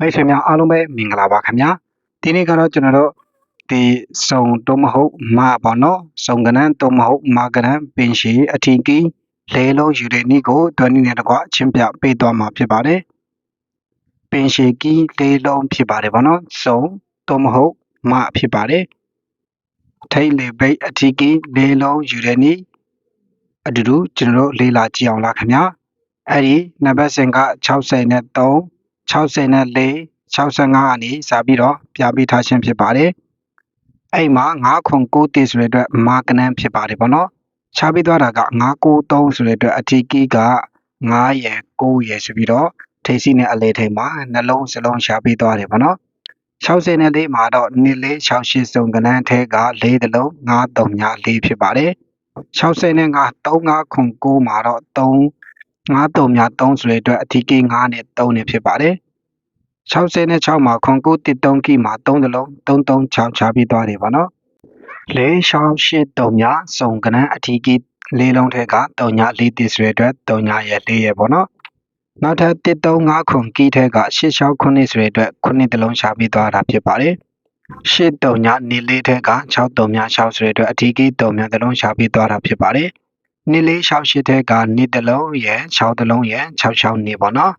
မိတ်ဆွေများအားလုံးပဲမင်္ဂလာပါခင်ဗျာဒီနေ့ကတော့ကျွန်တော်တို့ဒီစုံတော့မဟုတ်မပေါ့နော်စုံကနန်းတော့မဟုတ်မကနန်းပင်ရှိအထင်ကြီးလဲလုံးယူတဲ့နေ့ကိုတွန်းနေတကွအချင်းပြပေးသွားမှာဖြစ်ပါတယ်ပင်ရှိကြီးလဲလုံးဖြစ်ပါတယ်ပေါ့နော်စုံတော့မဟုတ်မဖြစ်ပါတယ်ထိတ်လေပိတ်အထင်ကြီးလဲလုံးယူတဲ့နေ့အတူတူကျွန်တော်တို့လေ့လာကြည့်အောင်လားခင်ဗျာအဲ့ဒီနံပါတ်စဉ်က60နဲ့3 64 65ကနေစပြီးတော့ပြပေးထားခြင်းဖြစ်ပါတယ်။အဲ့မှာ9ခွန်9တိဆိုတဲ့အတွက်မာကနန်းဖြစ်ပါတယ်ပေါ့နော်။ခြားပေးသွားတာက993ဆိုတဲ့အတွက်အထီကီးက9ရယ်9ရယ်ဆိုပြီးတော့ထိပ်စီးနဲ့အလေထိပ်မှာနှလုံးစလုံးရှားပေးသွားတယ်ပေါ့နော်။60နဲ့4မှာတော့2လေး68စုံကနန်းထဲက4တလုံး9 3ည4ဖြစ်ပါတယ်။60နဲ့5 35ခွန်9မှာတော့3 9 3ည3ဆိုတဲ့အတွက်အထီကီး9နဲ့3နဲ့ဖြစ်ပါတယ်။66မှာခွန်9တစ်3ကီမှာ3တလုံး336ချပြီးသွားတယ်ဗောနော်လေရှောင်းရှိ3ညစုံကနန်းအထီးကီလေးလုံးထဲက3ည4တစ်ဆိုတဲ့အတွက်3ညရဲ့4ရဲ့ဗောနော်နောက်ထပ်135ခွန်ကီထဲက86ခုနှစ်ဆိုတဲ့အတွက်ခုနှစ်တလုံးရှာပြီးသွားတာဖြစ်ပါတယ်ရှစ်တုံညနေလေးထဲက6တုံည6ဆိုတဲ့အတွက်အထီးကီတုံညတလုံးရှာပြီးသွားတာဖြစ်ပါတယ် နေလေး6ရှစ်ထဲကနေတလုံးရဲ့6တလုံးရဲ့66နေပေါ့နော်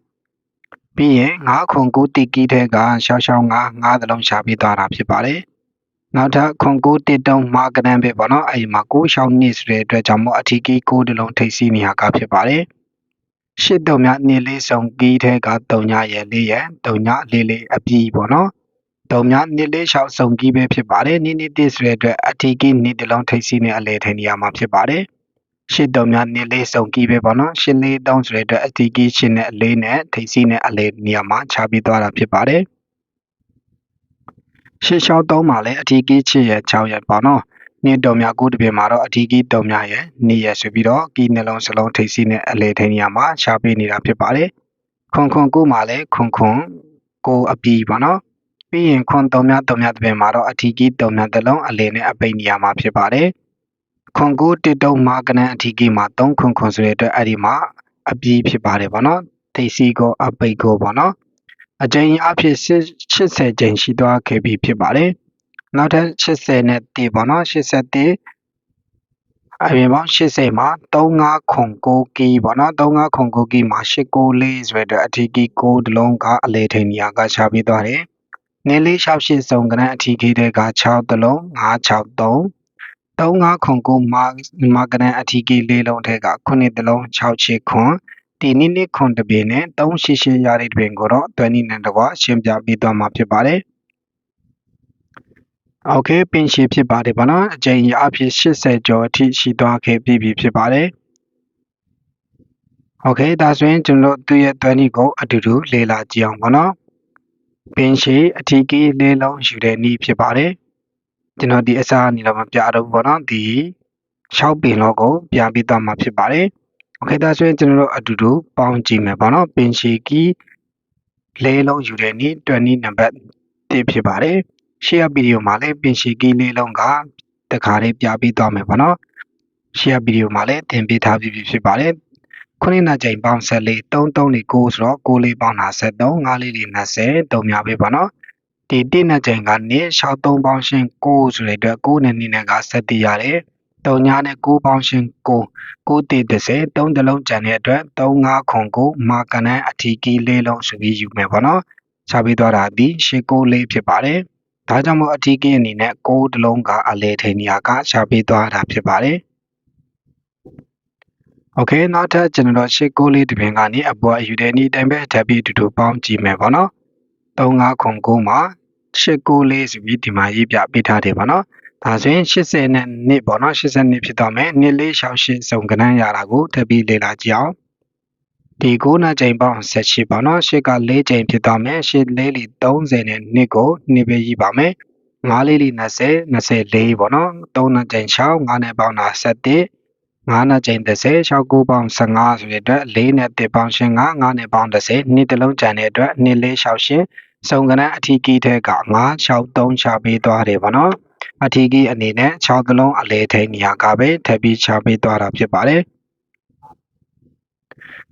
ပြီးရင်9ခွန်9တိကီထဲကရှောက်ရှောက်9 9သလုံးရှာပြီးသွားတာဖြစ်ပါတယ်နောက်ထပ်ခွန်9တိတုံးမာကနန်းပဲပေါ့နော်အဲဒီမှာ9ရှောက်နှစ်ဆိုတဲ့အတွက်ကြောင့်မို့အထီကီ9တလုံးထိပ်စီးနေရကဖြစ်ပါတယ်ရှစ်တုံမြနှစ်လေးစုံကီထဲက3ညရဲ့4ရဲ့3ညလေးလေးအပြီးပေါ့နော်တုံမြနှစ်လေးရှောက်စုံကီပဲဖြစ်ပါတယ်နိနိတိဆိုတဲ့အတွက်အထီကီနှစ်တလုံးထိပ်စီးနေအလဲထိန်နေရမှာဖြစ်ပါတယ် ရှစ်တုံများနေလေးစုံကီးပဲပေါ့နော်ရှစ်လေးတောင်းဆိုတဲ့အတွက်အတီကီးရှစ်နဲ့အလေးနဲ့ထိပ်စီးနဲ့အလေးနေရာမှာခြားပြီးသွားတာဖြစ်ပါတယ်ရှစ်လျှောက်သုံးမှာလည်းအတီကီးချစ်ရဲ့6ရဲ့ပေါ့နော်နေတုံများကိုတပြင်းမှာတော့အတီကီးတုံများရဲ့နေရဆိုပြီးတော့ကီးနှလုံးစလုံးထိပ်စီးနဲ့အလေးထိန်နေရာမှာခြားပေးနေတာဖြစ်ပါတယ်ခွန်ခွန်ကိုမှာလည်းခွန်ခွန်ကိုအပီးပေါ့နော်ပြီးရင်ခွန်တုံများတုံများတပြင်းမှာတော့အထီကီးတုံများတစ်လုံးအလင်းနဲ့အပိတ်နေရာမှာဖြစ်ပါတယ်။ ခွန်ကိုတစ်တုံးမှာကနန်းအထီးကြီးမှာ3ခွန်ခွန်ဆိုတဲ့အတွက်အဲ့ဒီမှာအပြည့်ဖြစ်ပါတယ်ဗောနော်ထိပ်စီကိုအပိတ်ကိုဗောနော်အကြိမ်အဖြစ်80ကြိမ်ရှိသွားခဲ့ပြီဖြစ်ပါတယ်နောက်ထပ်80နဲ့တေဗောနော်81အပြင်ပေါင်း80မှာ35ခွန်6ကီဗောနော်35ခွန်6ကီမှာ894ဆိုတဲ့အတွက်အထီးကြီး6တလုံးကအလေထိန်နေရာကရှာပြီးသွားတယ်နင်းလေး68စုံကနန်းအထီးကြီးတွေက6တလုံး963 3909မာဂရန်အထီးကလေးလုံးထဲက9တလုံး6ချေခွန်တီနိနိခွန်တပင်နဲ့388ရာတွေတွင်ကိုတော့တွန်နီနဲ့တကွာရှင်းပြပေးသွားမှာဖြစ်ပါတယ်။ Okay ပင်ရှိဖြစ်ပါတယ်ဗောနော်အချိန်အဖြစ်80ကျော်အထိရှိသွားခဲ့ပြီဖြစ်ပါတယ်။ Okay ဒါဆိုရင်ကျွန်တော်သူ့ရဲ့တွန်နီကိုအတူတူလေ့လာကြည့်အောင်ဗောနော်။ပင်ရှိအထီးကလေးလုံးယူတဲ့နည်းဖြစ်ပါတယ်။ ကျွန်တော်ဒီအစားအနေတော့မပြတော့ဘူးပေါ့နော်ဒီ6ပင်လောက်ကိုပြပြီးသွားမှာဖြစ်ပါတယ်โอเคဒါဆိုရင်ကျွန်တော်တို့အတူတူပေါင်းကြည့်မယ်ပေါ့နော်ပင်ရှီကီလေးလုံးယူတဲ့နေ့20နံပါတ်1ဖြစ်ပါတယ်ရှေ့ရဗီဒီယိုမှာလည်းပင်ရှီကီလေးလုံးကတခါလေးပြပြီးသွားမယ်ပေါ့နော်ရှေ့ရဗီဒီယိုမှာလည်းသင်ပေးထားပြီးဖြစ်ပါတယ်ခုနှစ်နာကြိမ်ပေါင်း14 3 3လေး9ဆိုတော့6လေးပေါင်းတာ73 5လေးလေး20 3များပဲပေါ့နော် ဒီတိနဲ့ချိန်ကနေ63ပေါင်းရှင်း6ဆိုတဲ့အတွက်6နဲ့2နဲ့က7တည်ရတယ်။3ညနဲ့9ပေါင်းရှင်း9 9တည်30 3တလုံးကျန်တဲ့အတွက်3 5ခွန်9မာကနန်းအထီကီလေးလုံးဆိုပြီးယူမယ်ပေါ့နော်။ချပေးသွားတာဒီရှင်း9လေးဖြစ်ပါတယ်။ဒါကြောင့်မို့အထီကီအနေနဲ့9တလုံးကအလဲထိန်နေရာကချပေးသွားတာဖြစ်ပါတယ်။ Okay နောက်ထပ်ကျွန်တော်ရှစ်ကိုလေးတပင်ကနေအပေါ်အယူတဲ့ဤတိုင်ပဲထပ်ပြီးတူတူပေါင်းကြည့်မယ်ပေါ့နော် 35ခွန်9မှာ894ဆိုပြီးဒီမှာရေးပြပေးထားတယ်ပေါ့နော်ဒါဆိုရင်80နဲ့နှစ်ပေါ့နော်80နှစ်ဖြစ်သွားမယ်နှစ်လေး68စုံကဏ္ဍရတာကိုထပ်ပြီးလေ့လာကြည့်အောင်ဒီ9နာချိန်ပေါင်း18ပေါ့နော်8က4ချိန်ဖြစ်သွားမယ်8လေးလီ30နဲ့နှစ်ကိုနှစ်ပဲရေးပါမယ်5လေးလီ20 24ပေါ့နော်3နာချိန်6 5နဲ့ပေါင်းတာ17 9နဲ့ချိန်30 6 9ပေါင်း15ဆိုတဲ့အတွက်4နဲ့1ပေါင်းရှင်း9 9နဲ့ပေါင်း30နှစ်တလုံးကျန်တဲ့အတွက်နှစ်လေး6ရှင်း စုံကနန်းအထီးကီးထဲက9 6 3ချပေးသွားတယ်ဗောနော်အထီးကီးအနေနဲ့6ကလုံးအလဲထိန်နေရာကပဲထပ်ပြီးချပေးသွားတာဖြစ်ပါတယ်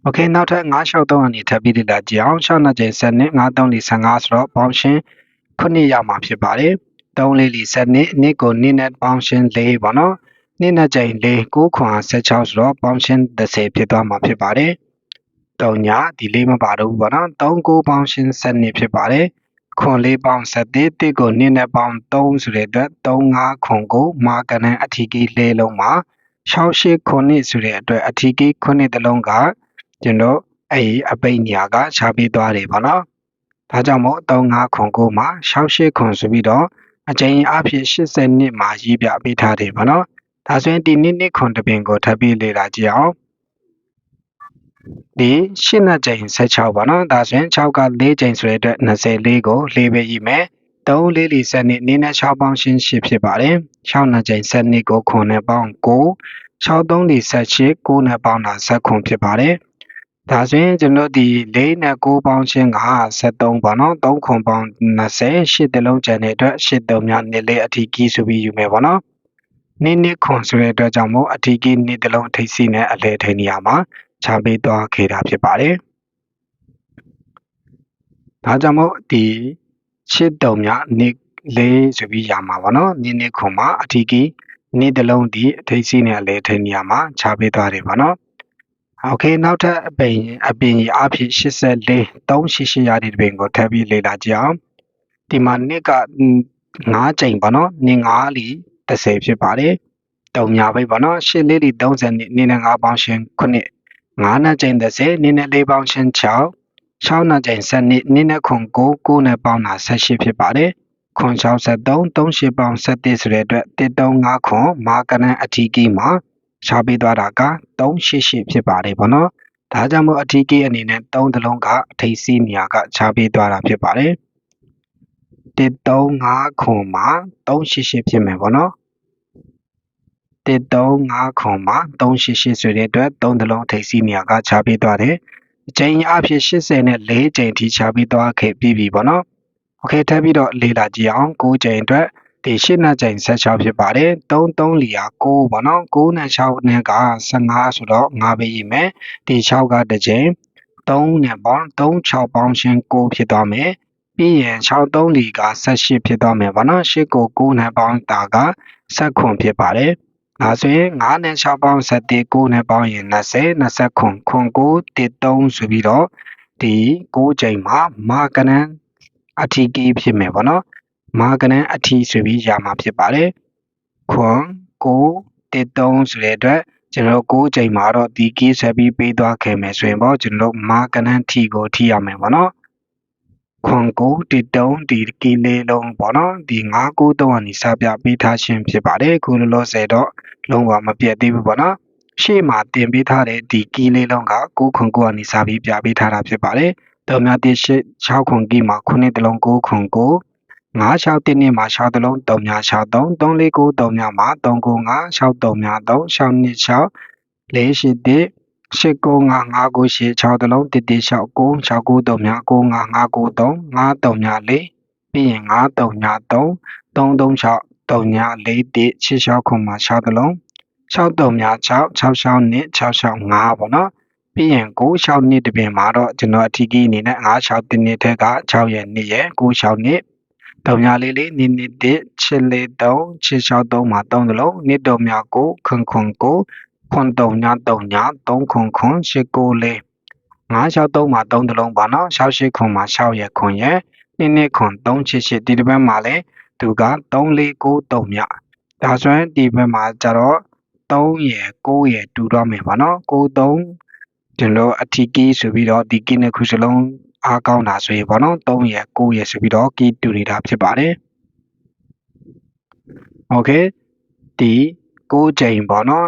โอเคနောက်ထပ်963အနေထပ်ပြီးလေ့လာကြည့်အောင်6နှစ်ကျိန်7နှစ်9 3 4 15ဆိုတော့ပေါင်းရှင်း9ရမှာဖြစ်ပါတယ်3လေးလီ7နှစ်နှစ်ကိုနှစ်နဲ့ပေါင်းရှင်း4ပေါ့နော်နှစ်နှစ်ကျိန်4 9ခွန်16ဆိုတော့ပေါင်းရှင်း30ဖြစ်သွားမှာဖြစ်ပါတယ် 3ညဒီလေးမပါတော့ဘူးပေါ့နော်3 9ပေါင်းရှင်း7နှစ်ဖြစ်ပါတယ်ခွန်လေးပေါင်း7တစ်ကိုနှစ်နဲ့ပေါင်း3ဆိုတဲ့အတွက်3 5ခွန်ကိုမာကနန်အထီးကြီးလေးလုံးမှာ6 8ခွန်နှစ်ဆိုတဲ့အတွက်အထီးကြီးခွနှစ်တလုံးကကျွန်တော်အဲ့ဒီအပိတ်ညာကရှားပေးသွားတယ်ပေါ့နော်။ဒါကြောင့်မို့35ခွန်9မှာ68ခွန်ဆိုပြီးတော့အကျဉ်းအဖြစ်80နှစ်မှာရေးပြပေးထားတယ်ပေါ့နော်။ဒါဆိုရင်ဒီနှစ်နှစ်ခွန်တစ်ပင်ကိုထပ်ပြီးလေ့လာကြည့်အောင်။ ဒီရှင်းနှစ်ကြိမ်16ပေါ့နော်။ဒါဆိုရင်6က4ကြိမ်ဆိုတဲ့အတွက်24ကို4ပဲရေးမယ်။3လေးလီ7နှစ်နင်းနဲ့6ပေါင်းရှင်း8ဖြစ်ပါတယ်။6နှစ်ကြိမ်7နှစ်ကိုခွန်နဲ့ပေါင်း9 6 3လီ78 9နဲ့ပေါင်းတာ7ခွန်ဖြစ်ပါတယ်။ဒါဆိုရင်ကျွန်တော်ဒီ၄နဲ့9ပေါင်းချင်းက73ပေါ့နော်3ခွန်ပေါင်း20 8တလုံးကျန်တဲ့အတွက်8တုံများနှစ်လေးအထီးကြီးဆိုပြီးယူမယ်ပေါ့နော်နည်းနည်းခွန်ဆိုတဲ့အတွက်ကြောင့်မို့အထီးကြီးနှစ်တလုံးထိပ်စီနဲ့အလဲထိန်နေရာမှာ ချပေးသွားခဲ့တာဖြစ်ပါတယ်။ဒါကြောင့်မို့ဒီချစ်တုံများနေလေးဆိုပြီးရမှာပါနော်။နင်းနေခုမှာအထီးကြီးနေ့တလုံးဒီအထိတ်စီနဲ့အလဲထိနေရမှာချပေးသွားတယ်ပါနော်။ Okay နောက်ထပ်အပင်အပင်ကြီးအဖြစ်84 388ရာဒီတပင်ကိုထပ်ပြီးလေ့လာကြအောင်။ဒီမှာနှစ်က9ချိန်ပါနော်။နင်း9လီ30ဖြစ်ပါတယ်။တုံညာပိတ်ပါနော်။ရှင်းလေးဒီ30နှစ်နင်းနဲ့9ပေါင်းရှင်9 9နဲ့ချိန်30နှစ်နဲ့4ပေါင်းရှင်6 6နဲ့ချိန်7နှစ်နှစ်နဲ့ခွန်9 9နဲ့ပေါင်းတာ18ဖြစ်ပါတယ်ခွန်63 38ပေါင်း7ဆိုတဲ့အတွက်135ခွန်မာကနန်အထီးကြီးမှာရှားပေးသွားတာက388ဖြစ်ပါတယ်ဗောနော်ဒါကြောင့်မို့အထီးကြီးအနေနဲ့3တလုံးကအထိပ်စီးနေရာကရှားပေးသွားတာဖြစ်ပါတယ်135ခွန်မှာ388ဖြစ်မယ်ဗောနော် 1359ခုမှာ388ဆိုတဲ့အတွက်3တလုံးထိပ်စီးနေရာကခြားပေးသွားတယ်။အချိန်အဖြစ်84ကြိမ်ထိခြားပေးသွားခဲ့ပြီပြီပေါ့နော်။ Okay ထပ်ပြီးတော့လေ့လာကြည့်အောင်9ကြိမ်အတွက်ဒီ8နှစ်ကြိမ်16ဖြစ်ပါတယ်။33လီယာ6ပေါ့နော်။9နဲ့6နဲ့က15ဆိုတော့9ပဲရည်မယ်။ဒီ6ကတစ်ကြိမ်3နဲ့ပေါင်း36ပေါင်းရှင်6ဖြစ်သွားမယ်။ပြီးရင်63လီက78ဖြစ်သွားမယ်ဗောနော်၈ကို9နဲ့ပေါင်းတာက7ခွန်ဖြစ်ပါတယ် ဒါဆိုရင်9နဲ့6ပေါင်း7 9နဲ့ပေါင်းရင်20 20ခွန်ခွန်9 13ဆိုပြီးတော့ဒီ9ချိန်မှာမာကနန်အထီးကြီးဖြစ်မယ်ပေါ့နော်မာကနန်အထီးဆိုပြီးရမှာဖြစ်ပါတယ်ခွန်ကို13ဆိုတဲ့အတွက်ကျွန်တော်9ချိန်မှာတော့ဒီကီးဆက်ပြီးပေးသွားခဲ့မယ်ဆိုရင်ပေါ့ကျွန်တော်မာကနန်ထီကိုထိရမယ်ပေါ့နော် ခွန်ကိုတီတုံးဒီကီလေးလုံးပေါ့နော်ဒီ993ကနေစပြပေးထားခြင်းဖြစ်ပါတယ်ခုလောလောဆယ်တော့လုံးဝမပြတ်သေးဘူးပေါ့နော်ရှေ့မှာတင်ပေးထားတဲ့ဒီကီလေးလုံးက9ခွန်9ကနေစပြီးပြပေးထားတာဖြစ်ပါတယ်တော်များတိရှိ6ခွန်ကီမှာ9တလုံး9ခွန်9 9 6တင်းမှာ6တလုံး3များ6 3 3 4 9 3များမှာ3 9 5 6 3များ3 6 2 6 4 8 1 8 9 5 5 9 8 6တလုံး1 1 6 9 6 9 3များ9 5 5 9 3 5 3များ4ပြီးရင်9 3များ3 3 3 6 3များ4 1 6 6ခုမှာ6တလုံး6 3များ6 6 6နှစ်6 6 5ပေါ့နော်ပြီးရင်9 6နှစ်တပြင်မှာတော့ကျွန်တော်အထီးကြီးအနေနဲ့9 6တင်းနှစ်ထက်က6ရဲ့2ရဲ့9 6နှစ်တုံညာလေးလေးနိနိတစ်ချစ်လေး3ချစ်6 3မှာ3လုံးနိတုံမြကိုခွန်ခွန်ကို ခွန်တုံညာတုံညာ3ခွန်ခွန်ရှစ်ကိုလေး963မှာ3တလုံးပါနော်68ခွန်မှာ6ရဲ့ခွန်ရဲ့နိနိခွန်388ဒီတစ်ပတ်မှာလဲသူက3493မြဒါဆိုရင်ဒီဘက်မှာကျတော့3ရယ်9ရယ်တူတော့မယ်ပါနော်93ကျွန်တော်အထီးကီးဆိုပြီးတော့ဒီကီးနဲ့ခုစလုံးအားကောင်းတာဆိုရင်ပေါ့နော်3ရယ်9ရယ်ဆိုပြီးတော့ key တူနေတာဖြစ်ပါတယ်။ Okay ဒီ6ချိန်ပေါ့နော်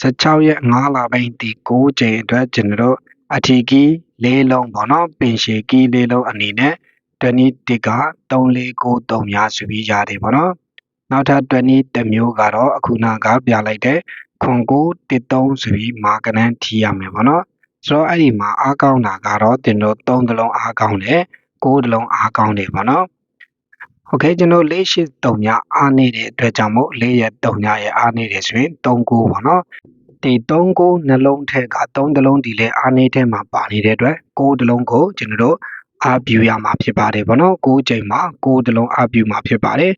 16ရက်5လပိုင်းဒီ6ချိန်အတွက်ကျွန်တော်တို့အထီးကီး၄လုံးပေါ့နော်ပင်ရှည်ကီး၄လုံးအနေနဲ့20က3493များဆိုပြီးရတယ်ပေါ့နော်။နောက်ထပ်20တမျိုးကတော့အခုနကပြလိုက်တဲ့ခွန်ကို13ဆိုပြီးမာကနန်းထီရမယ်ပေါ့နော်ဆိုတော့အဲ့ဒီမှာအားကောင်းတာကတော့တင်တို့3တလုံးအားကောင်းတယ်9တလုံးအားကောင်းတယ်ပေါ့နော် โอเคကျွန်တော်၄၈3ညအားနေတဲ့အတွက်ကြောင့်မို့၄ရက်3ညရဲ့အားနေတယ်ဆိုရင်3 9ပေါ့နော်တ ဒီ3ကိုနှလုံးထက်က3တလုံးဒီလဲအားနေထဲမှာပါနေတဲ့အတွက်6တလုံးကိုကျွန်တော်တို့အာပြူရမှာဖြစ်ပါတယ်ဗောနော်6ချိန်မှာ6တလုံးအာပြူမှာဖြစ်ပါတယ်